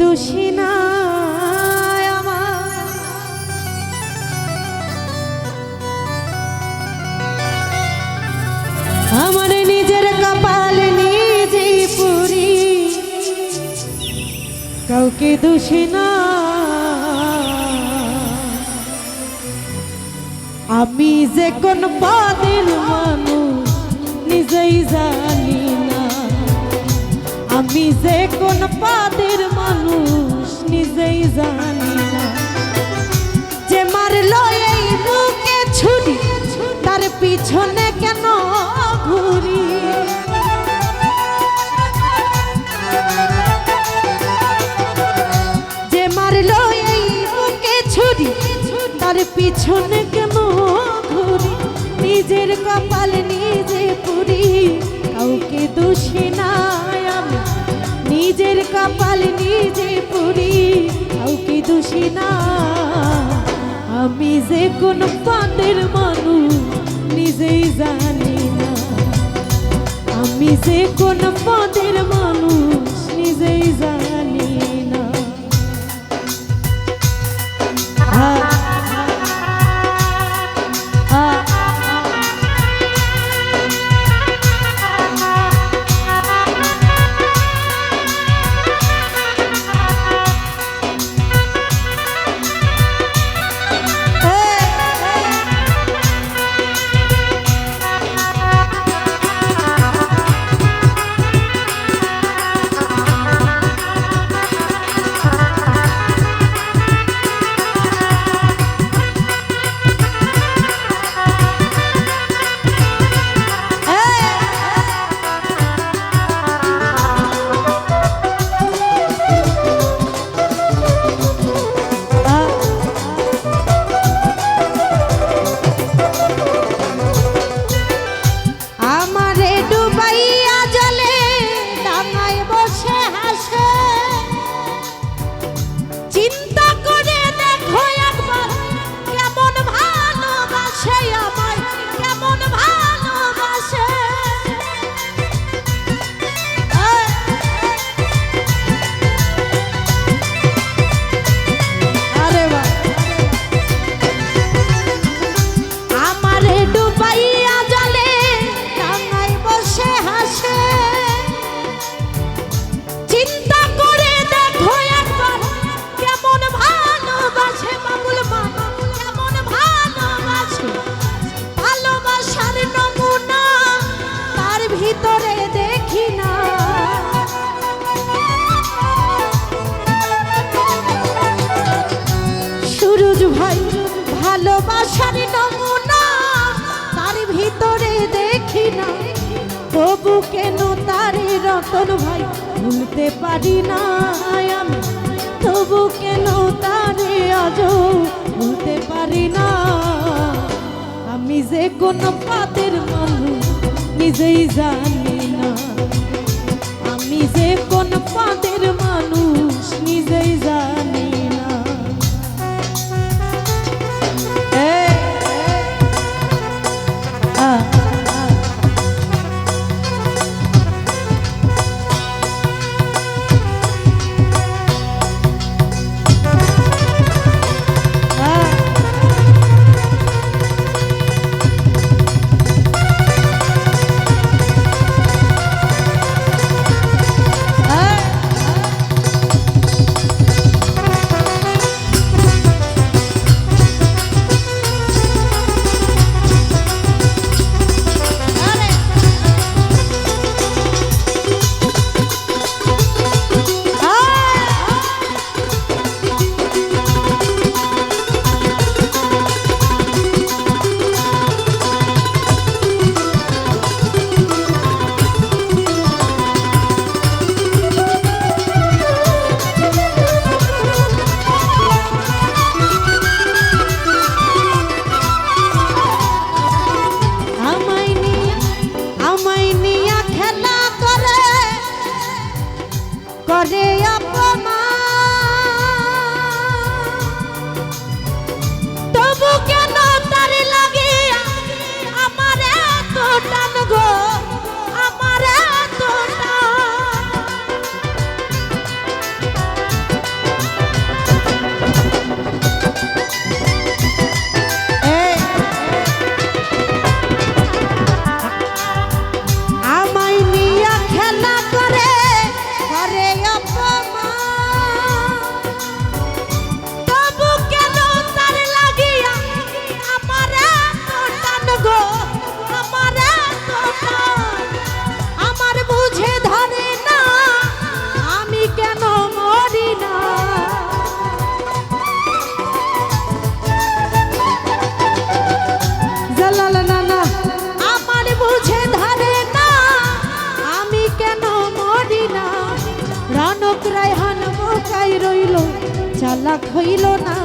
দোষী না আমার। নিজের কপাল নিজেই পুরি। কাউকে দোষী না। আমি যে কোন পদের মানুষ, নিজেই জানি আমি যে কোন পদের মানুষ নিজেই জানি না। যে মারলো এই বুকে ছুরি, তার পিছনে কেন ঘুরি? যে মারলো এই বুকে ছুরি, তার পিছনে কেন ঘুরি? নিজের কপাল নিজে পুরি, কাউকে দোষী আমি নিজের কপাল নিজে পুরি কাউকে দোষী না? আমি যে কোন পাদের মানুষ, নিজেই জানি না। আমি যে কোন পদের মানুষ, নিজেই জানি না। সুরজ ভাই, ভালোবাসার নমুনা, তার ভিতরে দেখি না। তবু কেন তারে রতন ভাই, ভুলতে পারি না আমি। তবু কেন তারে আজ ভুলতে পারি না। আমি যে কোন পাতের মানুষ, নিজেই জানি না। আমি যে কোন পাদের মানুষ, নিজেই জানি হইল না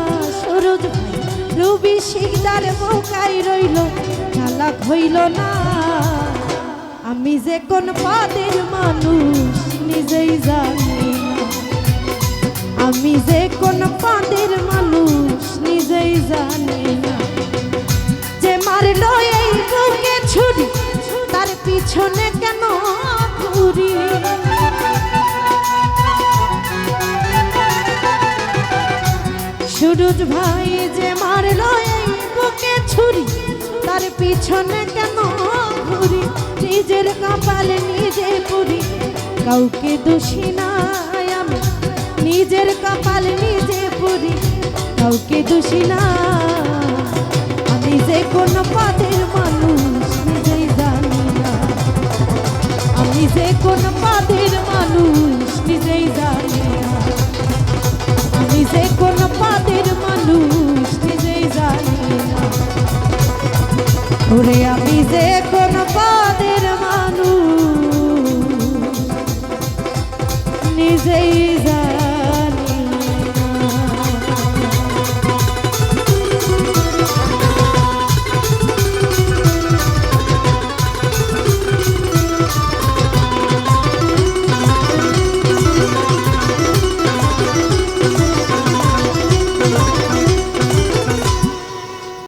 সরোজ ভাই। রবি শিকদার বোকাই রইল চালাক হইল না। আমি যে কোন পদের মানুষ নিজেই জানি আমি যে কোন পদের মানুষ নিজেই জানি না। যে মারলো এই বুকে ছুরি, তার পিছনে কেন ঘুরি? সুরজ ভাই যে মারলো এই বুকে ছুরি, তার পিছনে কেন ঘুরি? নিজের কপাল নিজে পুরি। কাউকে দোষী নাই আমি, নিজের কপাল নিজে পুরি। কাউকে দোষী না আমি যে কোন পদের মানুষ নিজেই জানি না। আমি যে কোন পদের মানুষ নিজেই জানি না। যে কোন পদের নিজেই জানি ওরে আমি যে কোন পদের নিজেই